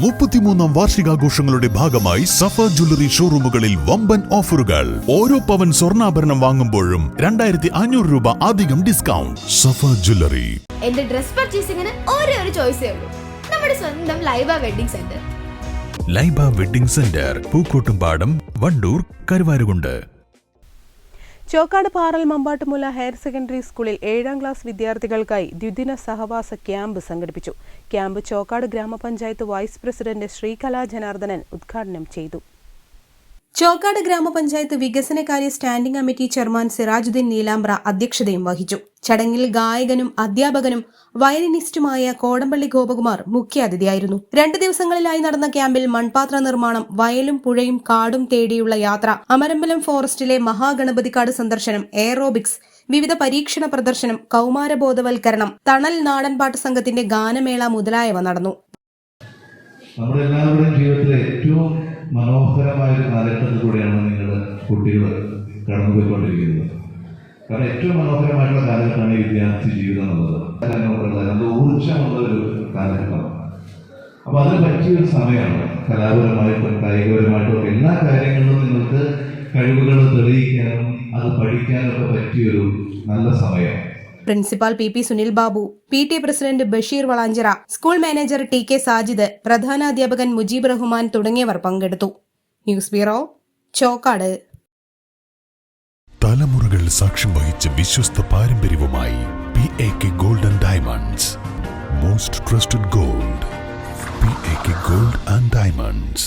മുപ്പത്തിമൂന്നാം വാർഷികാഘോഷങ്ങളുടെ ഭാഗമായി സഫ ജ്വല്ലറി ഷോറൂമുകളിൽ വമ്പൻ ഓഫറുകൾ. ഓരോ പവൻ സ്വർണാഭരണം വാങ്ങുമ്പോഴും രണ്ടായിരത്തി അഞ്ഞൂറ് രൂപ അധികം ഡിസ്കൗണ്ട്. സഫ ജ്വല്ലറി. എന്റെ ഡ്രസ് പർച്ചേസിംഗിന് ഒരേ ഒരു ചോയ്സേ ഉള്ളൂ. നമ്മുടെ സ്വന്തം Laiba wedding centre. Laiba wedding centre Pookkottumpadam Wandoor Karuvarakundu. Chokkad Paral Mampattumoola higher secondary സ്കൂളിൽ ഏഴാം ക്ലാസ് വിദ്യാർത്ഥികൾക്കായി ദ്വിദിന സഹവാസ ക്യാമ്പ് സംഘടിപ്പിച്ചു. ക്യാമ്പ് ചോക്കാട് ഗ്രാമപഞ്ചായത്ത് വൈസ് പ്രസിഡന്റ് ശ്രീകലാ ജനാർദ്ദനൻ ഉദ്ഘാടനം ചെയ്തു. ചോക്കാട് ഗ്രാമപഞ്ചായത്ത് വികസനകാര്യ standing committee chairman Sirajuddin Neelambra അധ്യക്ഷതയും വഹിച്ചു. ചടങ്ങിൽ ഗായകനും അധ്യാപകനും വയലിനിസ്റ്റുമായ കോടമ്പള്ളി ഗോപകുമാർ മുഖ്യാതിഥിയായിരുന്നു. രണ്ട് ദിവസങ്ങളിലായി നടന്ന ക്യാമ്പിൽ മൺപാത്ര നിർമ്മാണം വയലും പുഴയും കാടും തേടിയുള്ള യാത്ര അമരമ്പലം ഫോറസ്റ്റിലെ മഹാഗണപതിക്കാട് സന്ദർശനം എയറോബിക്സ് വിവിധ പരീക്ഷണ പ്രദർശനം കൗമാരബോധവൽക്കരണം തണൽ നാടൻപാട്ട് സംഘത്തിന്റെ ഗാനമേള മുതലായവ നടന്നു. നമ്മുടെ എല്ലാവരുടെയും ജീവിതത്തിലെ ഏറ്റവും മനോഹരമായ ഒരു കാലഘട്ടത്തിൽ കൂടെയാണ് നിങ്ങളുടെ കുട്ടികൾ കടന്നുപോയിക്കൊണ്ടിരിക്കുന്നത്. കാരണം ഏറ്റവും മനോഹരമായിട്ടുള്ള കാലഘട്ടമാണ് ഈ വിദ്യാർത്ഥി ജീവിതം എന്നുള്ളത്. കാര്യങ്ങളുള്ള നല്ല ഊർജമുള്ള ഒരു കാലഘട്ടം അപ്പൊ അതിന് പറ്റിയൊരു സമയമാണ്. കലാപരമായിട്ടും കായികപരമായിട്ടും എല്ലാ കാര്യങ്ങളിലും നിങ്ങൾക്ക് കഴിവുകൾ തെളിയിക്കാനും അത് പഠിക്കാനും ഒക്കെ പറ്റിയൊരു നല്ല സമയം. Principal P P Sunil Babu P T president Basheer Valanchira school manager T K Sajid പ്രധാനാധ്യാപകൻ Mujeeb Rahman തുടങ്ങിയവർ പങ്കെടുത്തു. News bureau Chokkad. തലമുറകൾ സാക്ഷ്യം വഹിച്ച വിശ്വസ്ത പാരമ്പര്യവുമായി P A K golden diamonds most trusted gold P A K gold and diamonds